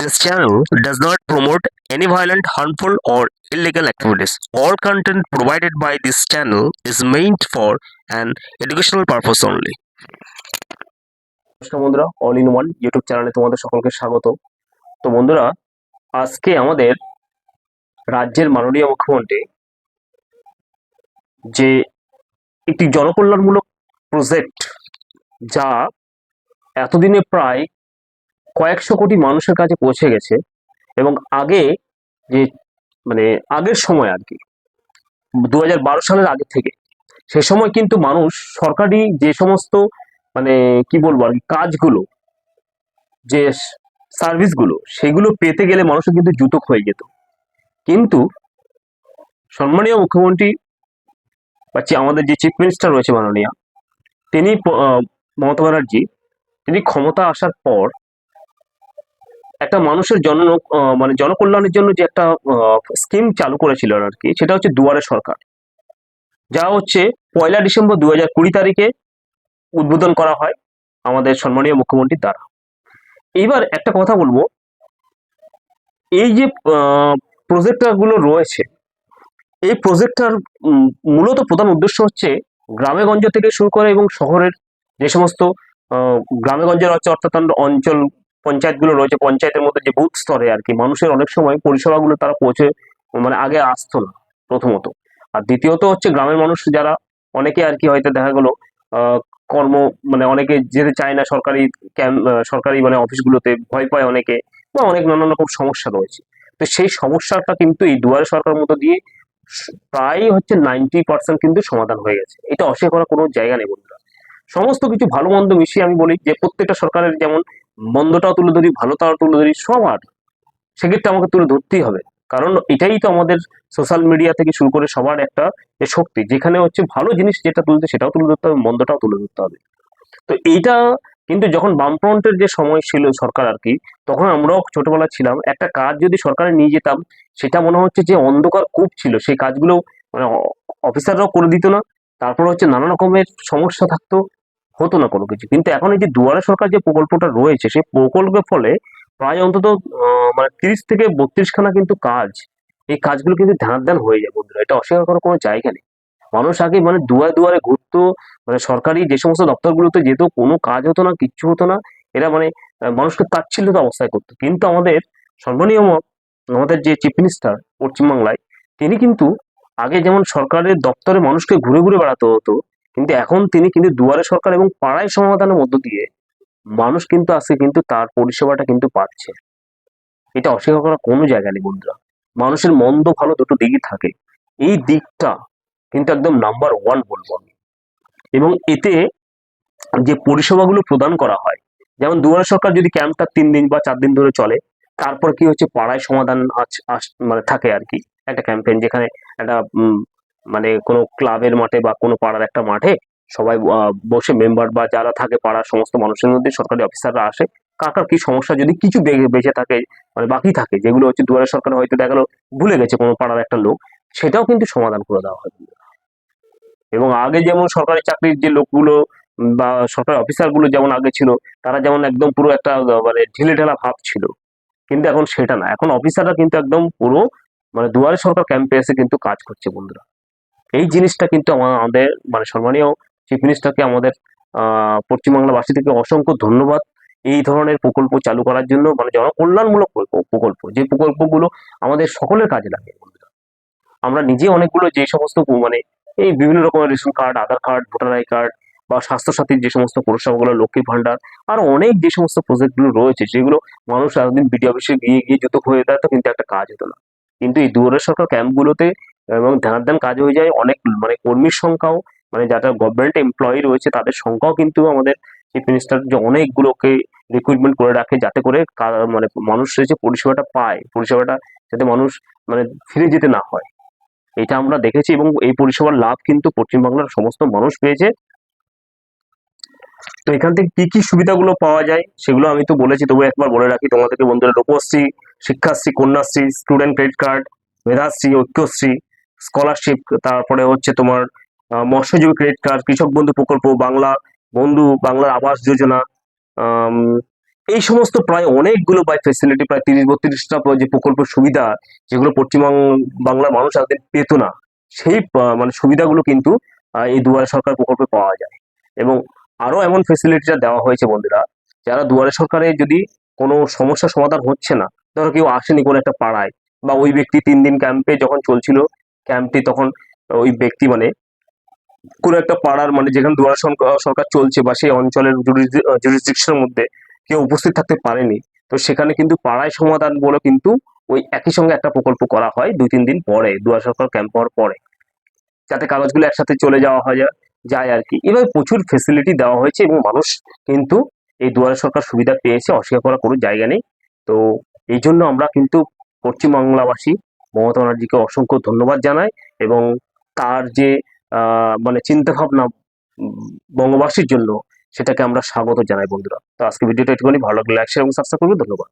This channel does not promote any violent, harmful, or illegal activities. All content provided by this channel is meant for an educational purpose only. নমস্কার বন্ধুরা all in one YouTube চ্যানেলে তোমাদের সকলকে স্বাগত তো বন্ধুরা আজকে আমাদের রাজ্যের মাননীয় মুখ্যমন্ত্রী যে একটি জনকল্যাণমূলক প্রজেক্ট যা এতদিনে প্রায় কয়েকশো কোটি মানুষের কাছে পৌঁছে গেছে এবং আগে যে মানে আগের সময় আর কি দু সালের আগে থেকে, সে সময় কিন্তু মানুষ সরকারি যে সমস্ত মানে কি বলব আর কি, কাজগুলো, যে সার্ভিসগুলো, সেগুলো পেতে গেলে মানুষের কিন্তু জুতক হয়ে যেত। কিন্তু সম্মানীয় মুখ্যমন্ত্রী বা আমাদের যে চিফ মিনিস্টার রয়েছে মাননীয়, তিনি মমতা ব্যানার্জি, তিনি ক্ষমতা আসার পর একটা মানুষের জন মানে জনকল্যাণের জন্য যে একটা স্কিম চালু করেছিল আর কি সেটা হচ্ছে দুয়ারে সরকার। যা হচ্ছে পয়লা ডিসেম্বর দু হাজার কুড়ি তারিখে উদ্বোধন করা হয় আমাদের সম্মানীয় মুখ্যমন্ত্রীর দ্বারা। এইবার একটা কথা বলব এই যে প্রজেক্টগুলো রয়েছে এই প্রজেক্টটার মূলত প্রধান উদ্দেশ্য হচ্ছে গ্রামে গঞ্জ থেকে শুরু করে এবং শহরের যে সমস্ত আহ, গ্রামে গঞ্জের হচ্ছে অর্থাৎ অঞ্চল পঞ্চায়েতগুলো রয়েছে, পঞ্চায়েতের মধ্যে যে বুথ স্তরে আর কি, মানুষের অনেক সময় পরিষেবাগুলো তারা পৌঁছে মানে আগে আসতো না, প্রথমত। আর দ্বিতীয়ত হচ্ছে গ্রামের মানুষ যারা, অনেকে আর কি হয়তো দেখা গেলো কর্ম মানে অনেকে যেতে চায় না সরকারি সরকারি মানে অফিসগুলোতে, ভয় পায় অনেকে, বা অনেক নানান রকম সমস্যা রয়েছে। তো সেই সমস্যাটা কিন্তু এই দুয়ারে সরকার মতো দিয়ে প্রায় হচ্ছে নাইনটি পার্সেন্ট কিন্তু সমাধান হয়ে গেছে। এটা অস্বীকার করার কোনো জায়গা নেই বন্ধুরা। সমস্ত কিছু ভালো মন্দ মিশিয়ে আমি বলি যে, প্রত্যেকটা সরকারের যেমন মন্দটাও তুলে ধরি, ভালোটাও তুলে ধরি সবার সেক্ষেত্রে আমাকে তুলে ধরতেই হবে। কারণ এটাই তো আমাদের সোশ্যাল মিডিয়া থেকে শুরু করে সবার একটা শক্তি। যেখানে হচ্ছে ভালো জিনিস যেটা তুলতে, সেটাও তুলে ধরতে হবে, মন্দটাও তুলে ধরতে হবে। তো এইটা কিন্তু যখন বামফ্রন্টের যে সময় ছিল সরকার আর কি, তখন আমরাও ছোটবেলা ছিলাম। একটা কাজ যদি সরকারে নিয়ে যেতাম, সেটা মনে হচ্ছে যে অন্ধকার কূপ ছিল। সেই কাজগুলো মানে অফিসাররাও করে দিত না। তারপর হচ্ছে নানা রকমের সমস্যা থাকতো। হতো না কোনো কিছু। কিন্তু এখন এই যে দুয়ারে সরকার যে প্রকল্পটা রয়েছে, সেই প্রকল্পের ফলে প্রায় অন্তত মানে তিরিশ থেকে বত্রিশ খানা কিন্তু কাজ, এই কাজগুলো কিন্তু ধ্যান ধ্যান হয়ে যায় বন্ধুরা। এটা অস্বীকার করার কোনো জায়গা নেই। মানুষ আগে মানে দুয়ারে দুয়ারে ঘুরতো মানে সরকারি যে সমস্ত দপ্তরগুলোতে যেত, কোনো কাজ হতো না, কিচ্ছু হতো না। এরা মানে মানুষকে তাচ্ছিল্যত অবস্থায় করতো। কিন্তু আমাদের সম্মানীয় ম- আমাদের যে চিফ মিনিস্টার পশ্চিমবাংলায়, তিনি কিন্তু আগে যেমন সরকারের দপ্তরে মানুষকে ঘুরে ঘুরে বেড়াতে হতো কিন্তু এখন তিনি কিন্তু দুয়ারে সরকার এবং পাড়ায় সমাধানের মধ্য দিয়ে মানুষ কিন্তু আজকে কিন্তু তার পরিষেবাটা কিন্তু পাচ্ছে। এটা অস্বীকার করার কোনো জায়গা নেই বন্ধুরা। মানুষের মন্দ ভালো দুটো দিকই থাকে। এই দিকটা কিন্তু একদম নাম্বার ওয়ান বলব আমি। এবং এতে যে পরিষেবাগুলো প্রদান করা হয়, যেমন দুয়ারে সরকার যদি ক্যাম্পটা তিন দিন বা চার দিন ধরে চলে, তারপর কি হচ্ছে? পাড়ায় সমাধান আস- মানে থাকে আর কি। একটা ক্যাম্পেইন যেখানে একটা মানে কোনো ক্লাবের মাঠে বা কোনো পাড়ার একটা মাঠে সবাই বসে মেম্বার বা যারা থাকে পাড়ার সমস্ত মানুষের মধ্যে সরকারি অফিসাররা আসে। কাকার কি সমস্যা? যদি কিছু বেঁচে থাকে মানে বাকি থাকে, যেগুলো হচ্ছে দুয়ারে সরকার হয়তো দেখা গেলো ভুলে গেছে কোনো পাড়ার একটা লোক, সেটাও কিন্তু সমাধান করে দেওয়া হয়। এবং আগে যেমন সরকারি চাকরির যে লোকগুলো বা সরকারি অফিসারগুলো যেমন আগে ছিল, তারা যেমন একদম পুরো একটা মানে ঢিলে ঢালা ভাব ছিল। কিন্তু এখন সেটা না। এখন অফিসাররা কিন্তু একদম পুরো মানে দুয়ারে সরকার ক্যাম্পে এসে কিন্তু কাজ করছে বন্ধুরা। এই জিনিসটা কিন্তু আমাদের মানে সম্মানীয় চিফ মিনিস্টারকে আমাদের পশ্চিমবাংলাবাসী থেকে অসংখ্য ধন্যবাদ এই ধরনের প্রকল্প চালু করার জন্য মানে জনকল্যাণমূলক প্রকল্প- যে প্রকল্পগুলো আমাদের সকলের কাজে লাগে আমরা নিজে অনেকগুলো যে সমস্ত মানে এই বিভিন্ন রকমের ration card, Aadhaar card, voter I card বা স্বাস্থ্যসাথীর যে সমস্ত পরিষেবাগুলো লক্ষ্মী ভান্ডার আর অনেক যে সমস্ত প্রজেক্টগুলো রয়েছে, যেগুলো মানুষ এতদিন বিডিও অফিসে গিয়ে গিয়ে যত হয়ে যেত, কিন্তু একটা কাজ হতো না। কিন্তু এই দুয়ারে সরকার ক্যাম্পগুলোতে এবং ধ্যানার ধ্যান কাজ হয়ে যায়, অনেক মানে কর্মীর সংখ্যাও মানে যারা গভর্নমেন্ট এমপ্লয়ি রয়েছে তাদের সংখ্যাও কিন্তু আমাদের চিফ মিনিস্টার যে অনেকগুলোকে রিক্রুটমেন্ট করে রাখে যাতে করে মানে মানুষ যে পরিষেবাটা পায়, পরিষেবাটা যাতে মানুষ মানে ফিরে যেতে না হয়। এটা আমরা দেখেছি এবং এই পরিষেবার লাভ কিন্তু পশ্চিমবাংলার সমস্ত মানুষ পেয়েছে। তো এখান থেকে কি কি সুবিধাগুলো পাওয়া যায় সেগুলো আমি তো বলেছি, তবু একবার বলে রাখি, তোমাদেরকে বন্ধুরা Rupashree Shikshashree, Kanyashree student credit card Medhashree, Aikyashree scholarship তারপরে হচ্ছে তোমার মৎস্যজীবী ক্রেডিট কার্ড কৃষক বন্ধু প্রকল্প, বাংলা বন্ধু, বাংলার আবাস যোজনা এই সমস্ত প্রায় অনেকগুলো বাই ফেসিলিটি প্রায় তিরিশ, বত্রিশটা যে প্রকল্প সুবিধা, যেগুলো পশ্চিমবঙ্গ, বাংলার মানুষ আগে পেত না, সেই মানে সুবিধাগুলো কিন্তু এই দুয়ারে সরকার প্রকল্পে পাওয়া যায়। এবং আরও এমন ফেসিলিটিটা দেওয়া হয়েছে বন্ধুরা, যারা দুয়ারে সরকারে যদি কোনো সমস্যার সমাধান হচ্ছে না, ধরো কেউ আসেনি কোনো একটা পাড়ায়, বা ওই ব্যক্তি তিন দিন ক্যাম্পে যখন চলছিল ক্যাম্পটি তখন ওই ব্যক্তি মানে কোনো একটা পাড়ার মানে যেখানে দুয়ারে সরকার- চলছে বা সেই অঞ্চলের জুরিসডিকশনের মধ্যে কেউ উপস্থিত থাকতে পারেনি। তো সেখানে কিন্তু পাড়ায় সমাধান বলে কিন্তু ওই একই সঙ্গে একটা প্রকল্প করা হয় দুই, তিন দিন পরে, দুয়ার সরকার ক্যাম্প হওয়ার পরে। যাতে কাগজগুলো একসাথে চলে যাওয়া হয়, যায় আর কি। এভাবে প্রচুর ফেসিলিটি দেওয়া হয়েছে এবং মানুষ কিন্তু এই দুয়ারে সরকার সুবিধা পেয়েছে, অস্বীকার করার কোনো জায়গা নেই। তো এই জন্য আমরা কিন্তু পশ্চিমবাংলাবাসী মমতা ব্যানার্জিকে অসংখ্য ধন্যবাদ জানাই এবং তার যে মানে চিন্তা ভাবনা বঙ্গবাসীর জন্য সেটাকে আমরা স্বাগত জানাই বন্ধুরা। তো আজকে ভিডিওটা একটুখানি ভালো লাগলে লাইক শেয়ার এবং সাবস্ক্রাইব করবে ধন্যবাদ।